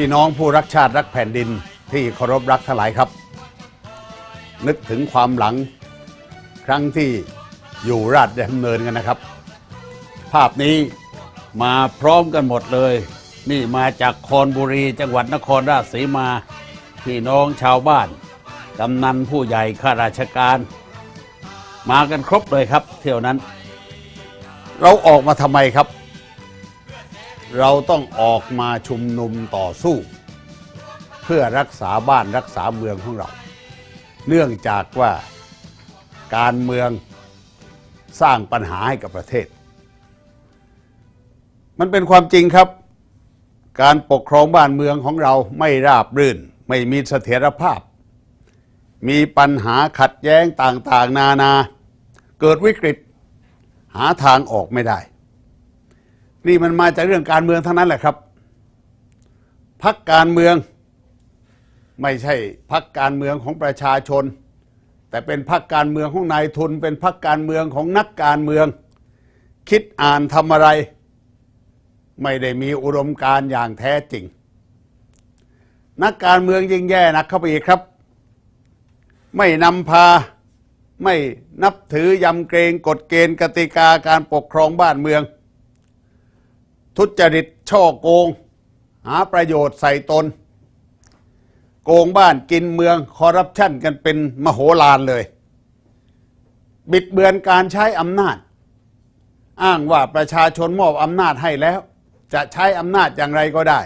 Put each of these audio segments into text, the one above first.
พี่น้องผู้รักชาติรักแผ่นดินที่เคารพรักทั้งหลายครับ นึกถึงความหลังครั้งที่อยู่ราชดำเนินกันนะครับ ภาพนี้มาพร้อมกันหมดเลย นี่มาจากคอนบุรี จังหวัดนครราชสีมา พี่น้องชาวบ้านกำนันผู้ใหญ่ข้าราชการ มากันครบเลยครับ เที่ยวนั้น เราออกมาทำไมครับ เราต้องออกมาชุมนุมต่อสู้ เพื่อรักษาบ้านรักษาเมืองของเรา เนื่องจากว่าการเมืองสร้างปัญหาให้กับประเทศ มันเป็นความจริงครับ การปกครองบ้านเมืองของเราไม่ราบรื่น ไม่มีเสถียรภาพ มีปัญหาขัดแย้งต่างๆ นานา เกิดวิกฤต หาทางออกไม่ได้ นี่มันมาจากเรื่องการเมืองทั้งนั้นแหละครับพักการเมือง ไม่ใช่พักการเมืองของประชาชน แต่เป็นพักการเมืองของนายทุน เป็นพักการเมืองของนักการเมือง คิดอ่านทำอะไร ไม่ได้มีอุดมการอย่างแท้จริง นักการเมืองยิ่งแย่นักเข้าไปอีกครับ ไม่นำพาไม่นับถือยำเกรงกฎเกณฑ์กติกาการปกครองบ้านเมือง ทุจริตช่อโกง หาประโยชน์ใส่ตน โกงบ้านกินเมืองคอร์รัปชันกันเป็นมโหฬารเลย บิดเบือนการใช้อำนาจ อ้างว่าประชาชนมอบอำนาจให้แล้ว จะใช้อำนาจอย่างไรก็ได้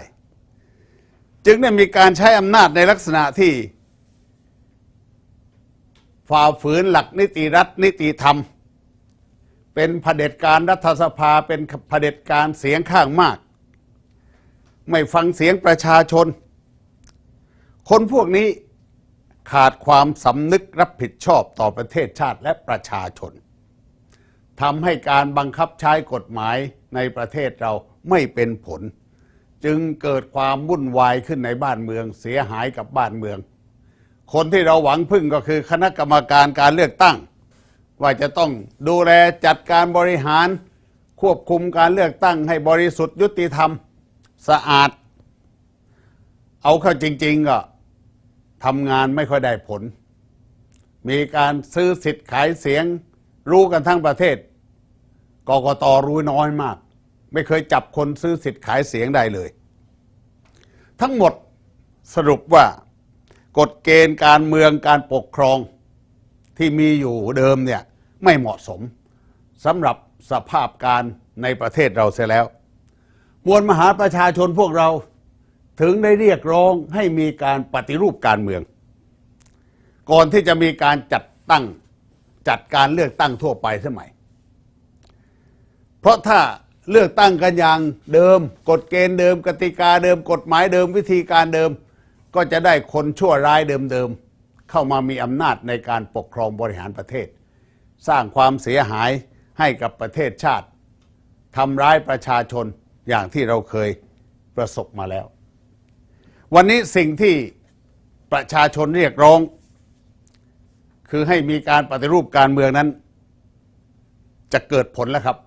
จึงได้มีการใช้อำนาจในลักษณะที่ฝ่าฝืนหลักนิติรัฐนิติธรรม เป็นเผด็จการรัฐสภาเป็นเผด็จการเสียงข้างมาก ไม่ฟังเสียงประชาชน คนพวกนี้ขาดความสำนึกรับผิดชอบต่อประเทศชาติและประชาชนทำให้การบังคับใช้กฎหมายในประเทศเราไม่เป็นผล จึงเกิดความวุ่นวายขึ้นในบ้านเมืองเสียหายกับบ้านเมือง คนที่เราหวังพึ่งก็คือคณะกรรมการการเลือกตั้ง ว่าจะต้องดูแลจัดการบริหาร ควบคุมการเลือกตั้งให้บริสุทธิ์ยุติธรรมสะอาด เอาเข้าจริง ๆ ก็ทำงานไม่ค่อยได้ผล มีการซื้อสิทธิ์ขายเสียง รู้กันทั้งประเทศกกตรู้น้อยมาก ไม่เคยจับคนซื้อสิทธิ์ขายเสียงได้เลย ทั้งหมดสรุปว่ากฎเกณฑ์การเมืองการปกครอง ที่มีอยู่เดิมเนี่ยไม่เหมาะสมสำหรับสภาพการในประเทศเราเสียแล้ว มวลมหาประชาชนพวกเราถึงได้เรียกร้องให้มีการปฏิรูปการเมือง ก่อนที่จะมีการจัดตั้งจัดการเลือกตั้งทั่วไปสมัย เพราะถ้าเลือกตั้งกันอย่างเดิม กฎเกณฑ์เดิม กติกาเดิม กฎหมายเดิมวิธีการเดิม ก็จะได้คนชั่วร้ายเดิมๆ เข้ามามีอำนาจในการปกครองบริหารประเทศ สร้างความเสียหายให้กับประเทศชาติทำร้ายประชาชนอย่างที่เราเคยประสบมาแล้ว วันนี้สิ่งที่ประชาชนเรียกร้อง คือให้มีการปฏิรูปการเมืองนั้น จะเกิดผลแล้วครับ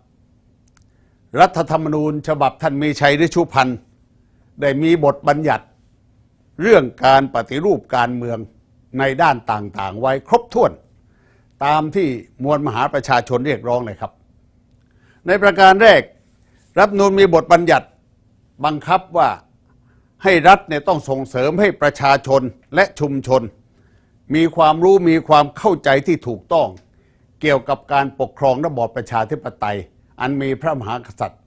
รัฐธรรมนูญฉบับท่านมีชัยฤชุพันธ์ได้มีบทบัญญัติเรื่องการปฏิรูปการเมือง ในด้านต่างๆ ไว้ครบถ้วน ตามที่มวลมหาประชาชนเรียกร้องเลยครับ ในประการแรก รัฐมนูญมีบทบัญญัติบังคับว่าให้รัฐเนี่ยต้องส่งเสริมให้ประชาชนและชุมชน มีความรู้มีความเข้าใจที่ถูกต้อง เกี่ยวกับการปกครองระบอบประชาธิปไตย อันมีพระมหากษัตริย์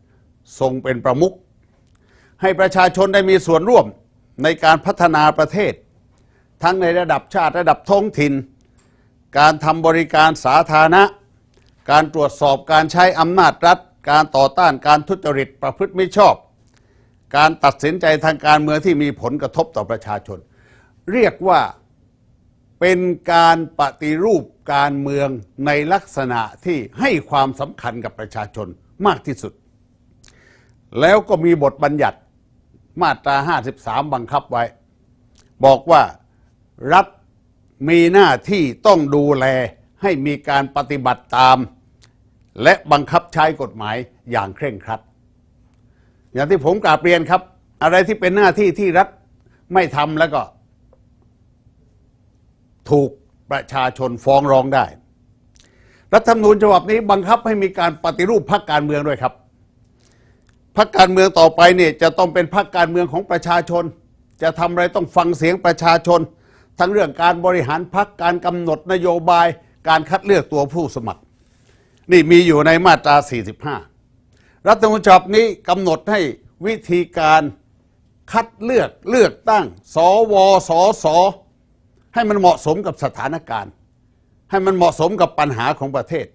ทรงเป็นประมุขให้ประชาชนได้มีส่วนร่วมในการพัฒนาประเทศ ทั้งในระดับชาติระดับท้องถิ่น การทำบริการสาธารณะ การตรวจสอบการใช้อำนาจรัฐ การต่อต้านการทุจริตประพฤติไม่ชอบ การตัดสินใจทางการเมืองที่มีผลกระทบต่อประชาชน เรียกว่าเป็นการปฏิรูปการเมืองในลักษณะที่ให้ความสำคัญกับประชาชนมากที่สุด แล้วก็มีบทบัญญัติมาตรา 53 บังคับไว้ บอกว่า รัฐมีหน้าที่ต้องดูแลให้มีการปฏิบัติตาม และบังคับใช้กฎหมายอย่างเคร่งครัด อย่างที่ผมกราบเรียนครับ อะไรที่เป็นหน้าที่ที่รัฐไม่ทำแล้วก็ ถูกประชาชนฟ้องร้องได้ รัฐธรรมนูญฉบับนี้บังคับให้มีการปฏิรูปพรรคการเมืองด้วยครับพรรคการเมืองต่อไปเนี่ยจะต้องเป็นพรรคการเมืองของประชาชน จะทำอะไรต้องฟังเสียงประชาชน ทั้งเรื่องการบริหารพรรคการกำหนดนโยบายการคัดเลือกตัวผู้สมัคร นี่มีอยู่ในมาตรา 45 รัฐธรรมนูญฉบับนี้กำหนดให้วิธีการคัดเลือกเลือกตั้ง สวสสให้มันเหมาะสมกับสถานการณ์ ให้มันเหมาะสมกับปัญหาของประเทศ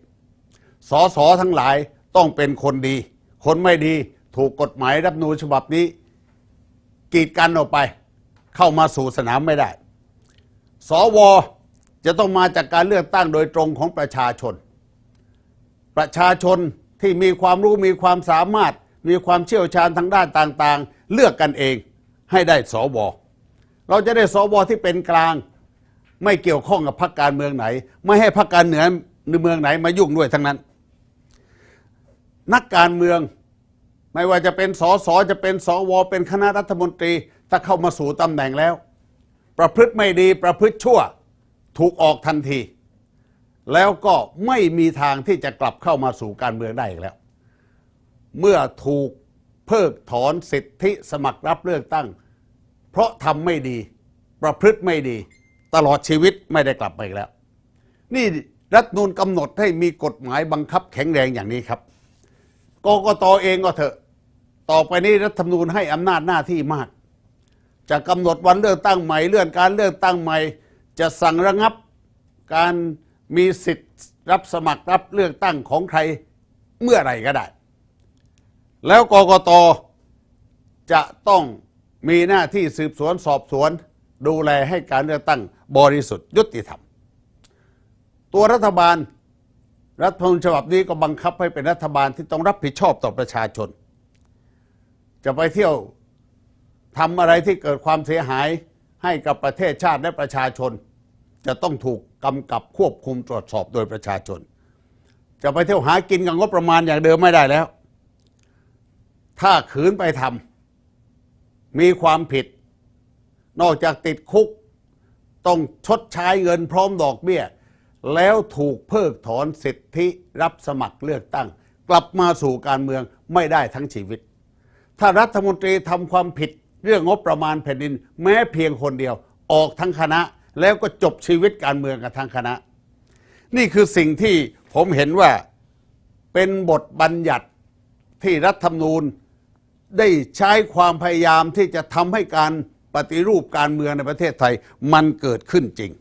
สสทั้งหลายต้องเป็นคนดี คนไม่ดีถูกกฎหมายรัฐนูญฉบับนี้ กีดกันออกไป เข้ามาสู่สนามไม่ได้ สวจะต้องมาจากการเลือกตั้งโดยตรงของประชาชน ประชาชนที่มีความรู้มีความสามารถ มีความเชี่ยวชาญทางด้านต่างๆ เลือกกันเองให้ได้สวเราจะได้สวที่เป็นกลาง ไม่เกี่ยวข้องกับพรรคการเมืองไหน ไม่ให้พรรคการเหนือเมืองไหนมายุ่งด้วยทั้งนั้น นักการเมืองไม่ว่าจะเป็นสสจะเป็นสวเป็นคณะรัฐมนตรี ถ้าเข้ามาสู่ตำแหน่งแล้ว ประพฤติไม่ดีประพฤติชั่วถูกออกทันที แล้วก็ไม่มีทางที่จะกลับเข้ามาสู่การเมืองได้อีกแล้ว เมื่อถูกเพิกถอนสิทธิสมัครรับเลือกตั้ง เพราะทำไม่ดี ประพฤติไม่ดี ตลอดชีวิตไม่ได้กลับมาอีกแล้ว นี่รัฐมนูลกำหนดให้มีกฎหมายบังคับแข็งแรงอย่างนี้ครับกกตเองก็เถอะ ต่อไปนี้รัฐธรรมนูญให้อำนาจหน้าที่มาก จะกำหนดวันเลือกตั้งใหม่เลื่อนการเลือกตั้งใหม่ จะสั่งระงับการมีสิทธิ์รับสมัครรับเลือกตั้งของใครเมื่อไหร่ก็ได้ แล้วกกตจะต้องมีหน้าที่สืบสวนสอบสวน ดูแลให้การเลือกตั้งบริสุทธิ์ยุติธรรม ตัวรัฐบาลรัฐธรรมนูญฉบับนี้ก็บังคับให้เป็นรัฐบาลที่ต้องรับผิดชอบต่อประชาชน จะไปเที่ยว ทำอะไรที่เกิดความเสียหายให้กับประเทศชาติและประชาชน จะต้องถูกกำกับควบคุมตรวจสอบโดยประชาชน จะไปเที่ยวหากินกับงบประมาณอย่างเดิมไม่ได้แล้ว ถ้าขืนไปทำมีความผิด นอกจากติดคุก ต้องชดใช้เงินพร้อมดอกเบี้ย แล้วถูกเพิกถอนสิทธิรับสมัครเลือกตั้ง กลับมาสู่การเมืองไม่ได้ทั้งชีวิต ถ้ารัฐมนตรีทำความผิด เรื่องงบประมาณแผ่นดิน แม้เพียงคนเดียว ออกทั้งคณะ แล้วก็จบชีวิตการเมืองกันทั้งคณะ นี่คือสิ่งที่ผมเห็นว่าเป็นบทบัญญัติที่รัฐธรรมนูญได้ใช้ความพยายามที่จะทำให้การปฏิรูปการเมืองในประเทศไทยมันเกิดขึ้นจริง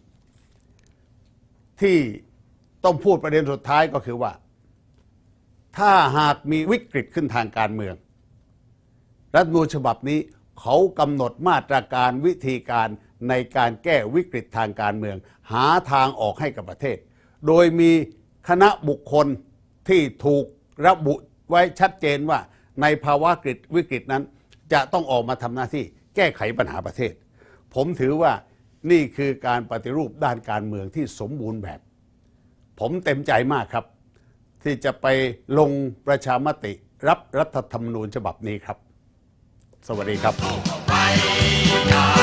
ที่ต้องพูดประเด็นสุดท้ายก็คือว่า ถ้าหากมีวิกฤตขึ้นทางการเมือง รัฐมนูญฉบับนี้ เขากำหนดมาตรการวิธีการในการแก้วิกฤตทางการเมือง หาทางออกให้กับประเทศ โดยมีคณะบุคคลที่ถูกระบุไว้ชัดเจนว่า ในภาวะกฤตวิกฤตนั้น จะต้องออกมาทำหน้าที่แก้ไขปัญหาประเทศ ผมถือว่านี่คือการปฏิรูปด้านการเมืองที่สมบูรณ์แบบ ผมเต็มใจมากครับ ที่จะไปลงประชามติรับรัฐธรรมนูญฉบับนี้ครับ สวัสดีครับ